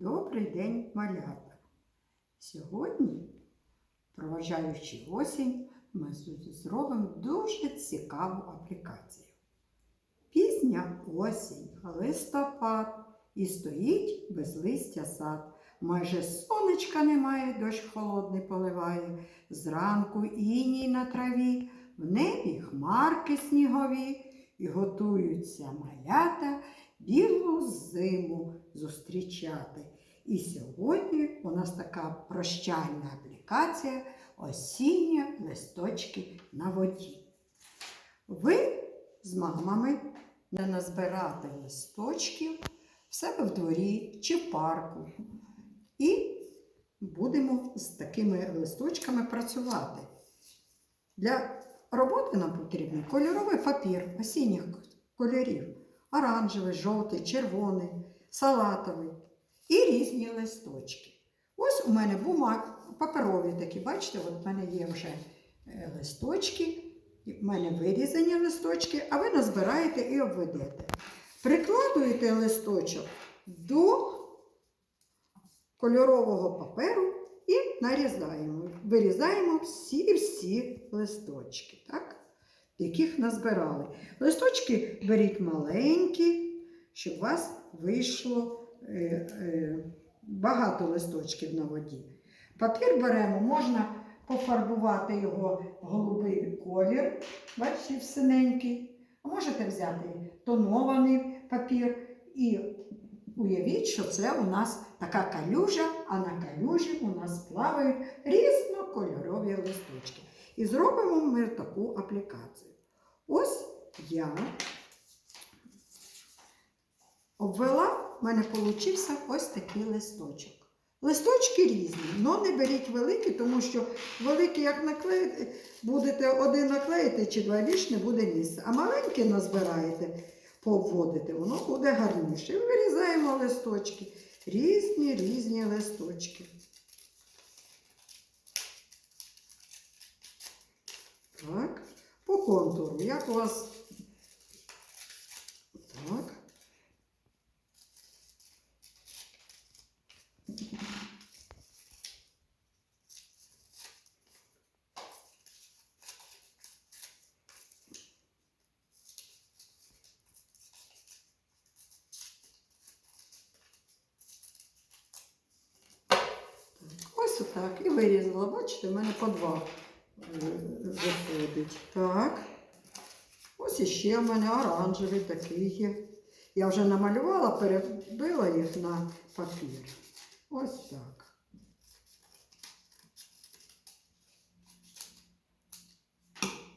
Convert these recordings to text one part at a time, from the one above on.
Добрий день, малята! Сьогодні, проважаючи осінь, ми зробимо дуже цікаву аплікацію. Пізня осінь, листопад, і стоїть без листя сад. Майже сонечка немає, дощ холодний поливає. Зранку іній на траві, в небі хмарки снігові, і готуються малята білу зиму зустрічати. І сьогодні у нас така прощальна аплікація осінні листочки на воді. Ви з мамами не назбирати листочків в себе в дворі чи в парку. І будемо з такими листочками працювати. Для роботи нам потрібен кольоровий папір осінніх кольорів оранжевий, жовтий, червоний, салатовий і різні листочки. Ось у мене бумаг, паперові такі, бачите, от в мене є вже е, листочки, в мене вирізані листочки, а ви назбираєте і обведете. Прикладуєте листочок до кольорового паперу і нарізаємо. Вирізаємо всі-всі листочки. Так? Яких назбирали. Листочки беріть маленькі, щоб у вас вийшло е, е, багато листочків на воді. Папір беремо, можна пофарбувати його голубий колір, бачите, синенький. А можете взяти тонований папір і уявіть, що це у нас така калюжа, а на калюжі у нас плавають різнокольорові листочки. І зробимо ми таку аплікацію. Ось я обвела, в мене получився ось такий листочок. Листочки різні, але не беріть великі, тому що великі, як наклеїти, будете один наклеїти чи два більш не буде місця. А маленькі назбираєте, пообводите, воно буде гарніше. Вирізаємо листочки. Різні різні листочки. Так, по контуру. Як у вас? Так. Отак. І вирізала. Бачите, в мене по два виходить. Так. Ось іще в мене оранжевий такий є. Я вже намалювала, перебила їх на папір. Ось так.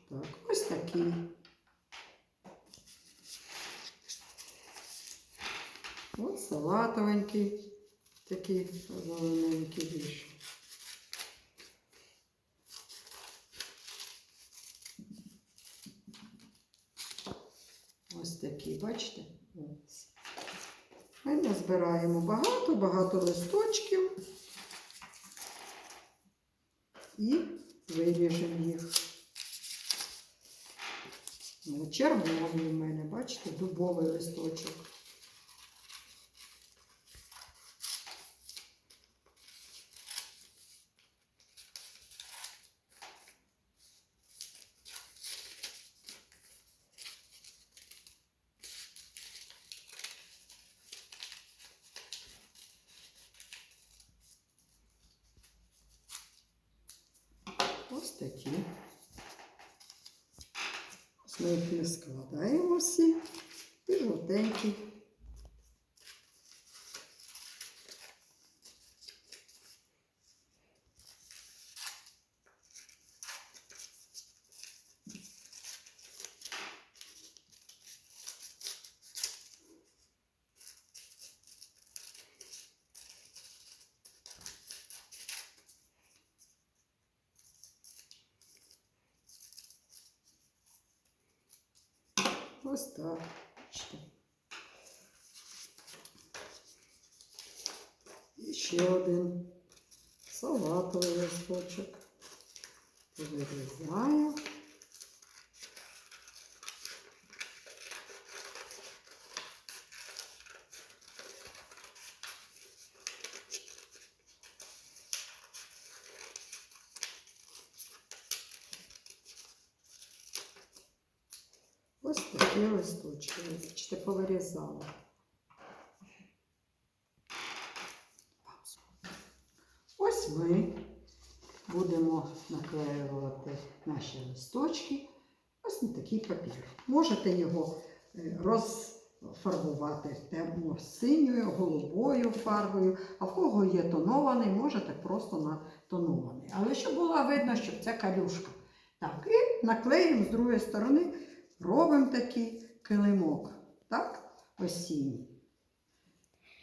Так, ось такий. Ось салатовенький, такий зелененький більше. Ось такий, бачите? Ось. Ми назбираємо багато-багато листочків і виріжемо їх. Ну, червоний в мене, бачите, дубовий листочок. Ось такі. Ось Ми їх не складаємо Ось так. І ще один салатовий листочок. Вирізаю. Такі листочки. Бачите, повирізала. Ось ми будемо наклеювати наші листочки ось на такий папір. Можете його е, розфарбувати темно синьою, голубою фарбою, а в кого є тонований, можете просто на тонований. Але щоб було видно, що це калюшка. Так, і наклеїмо з другої сторони, робимо такий килимок. Так, осінній.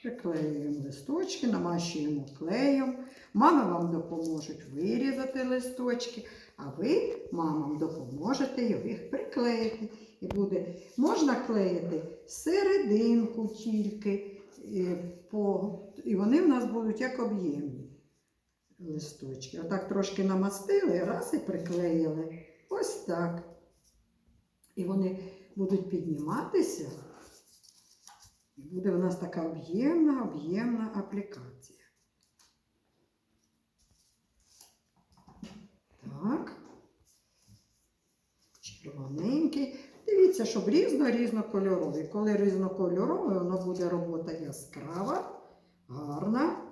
Приклеюємо листочки, намащуємо клеєм. Мами вам допоможуть вирізати листочки, а ви мамам допоможете їх приклеїти. І буде, можна клеїти серединку тільки, і, по, і вони в нас будуть як об'ємні листочки. Отак трошки намастили, раз і приклеїли. Ось так. І вони будуть підніматися. І буде у нас така об'ємна, об'ємна аплікація. Так. Червоненький. Дивіться, щоб різно-різнокольоровий. Коли різнокольоровий, воно буде робота яскрава, гарна.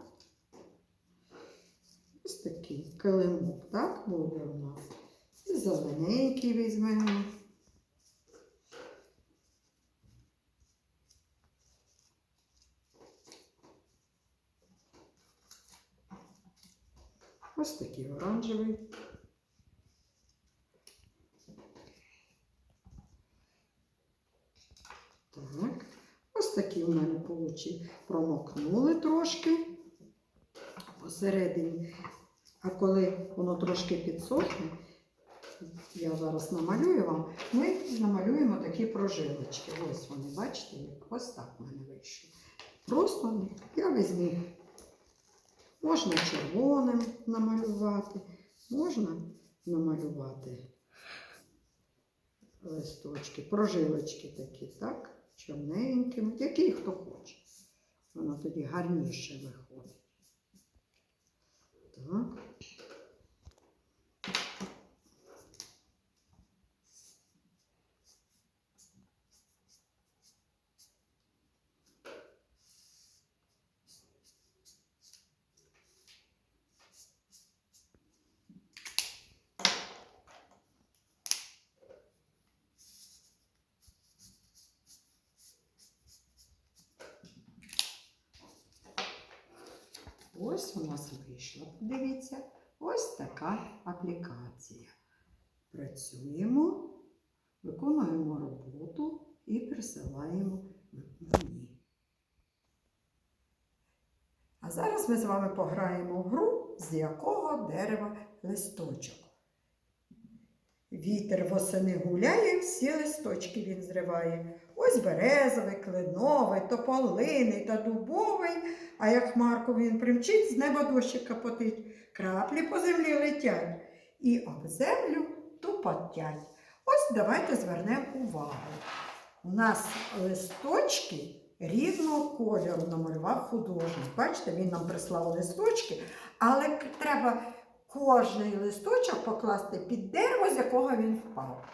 Ось такий килимок, так, буде у нас. І зелененький візьмемо. Ось такий оранжевий. Так. Ось такі у мене получі промокнули трошки посередині. А коли воно трошки підсохне, я зараз намалюю вам, ми намалюємо такі прожилочки. Ось вони, бачите, ось так в мене вийшло. Просто я візьму Можна червоним намалювати, можна намалювати листочки, прожилочки такі, так? Чорненьким, який хто хоче. Воно тоді гарніше виходить. Так. Ось у нас вийшло. Дивіться, ось така аплікація. Працюємо, виконуємо роботу і присилаємо мені. А зараз ми з вами пограємо в гру, з якого дерева листочок. Вітер восени гуляє, всі листочки він зриває. Ось березовий, кленовий, тополиний та дубовий, а як хмарку він примчить, з неба дощик капотить, краплі по землі летять і об землю тупотять. Ось давайте звернемо увагу. У нас листочки різного кольору намалював художник. Бачите, він нам прислав листочки, але треба кожний листочок покласти під дерево, з якого він впав.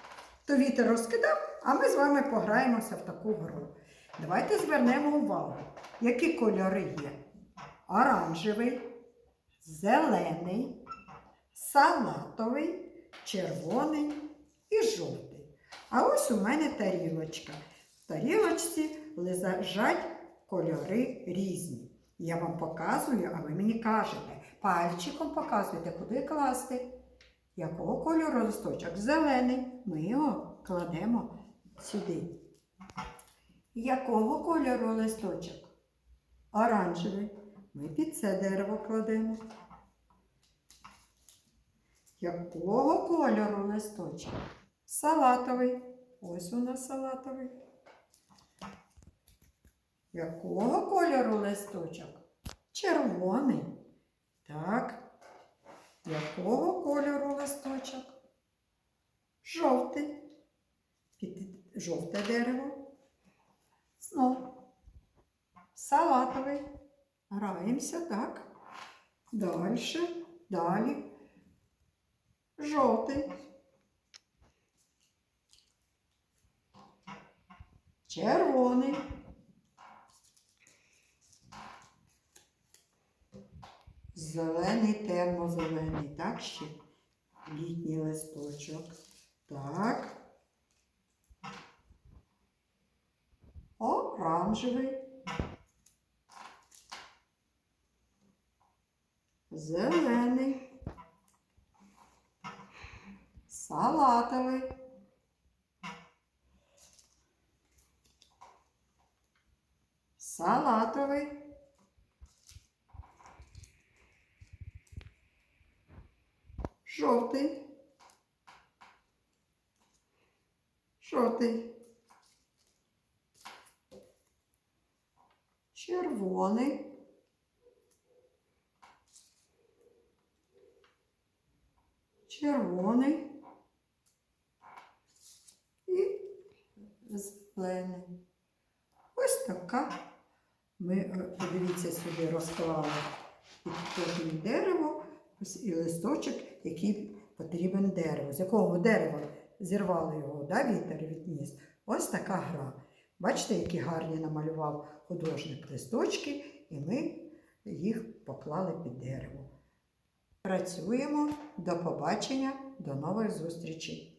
То вітер розкидав, а ми з вами пограємося в таку гру. Давайте звернемо увагу, які кольори є. Оранжевий, зелений, салатовий, червоний і жовтий. А ось у мене тарілочка. В тарілочці лежать кольори різні. Я вам показую, а ви мені кажете, пальчиком показуєте, куди класти. Якого кольору листочок? Зелений. Ми його кладемо сюди. Якого кольору листочок? Оранжевий. Ми під це дерево кладемо. Якого кольору листочок? Салатовий. Ось у нас салатовий. Якого кольору листочок? Червоний. Так. Якого кольору листочок? Жовтий. Під жовте дерево. Знов. Салатовий. Граємося, так. Далі. Далі. Жовтий. червоний, зелений, темно-зелений, так ще літній листочок. Так. Оранжевий. Зелений. Салатовий. Салатовий. Жовтий. Жовтий. Червоний. Червоний. І зелений. Ось така. Ми, е, подивіться, сюди розклали під кожним дерево ось і листочок, який потрібен дереву. З якого дерева зірвали його, да, вітер відніс. Ось така гра. Бачите, які гарні намалював художник листочки, і ми їх поклали під дерево. Працюємо. До побачення, до нових зустрічей!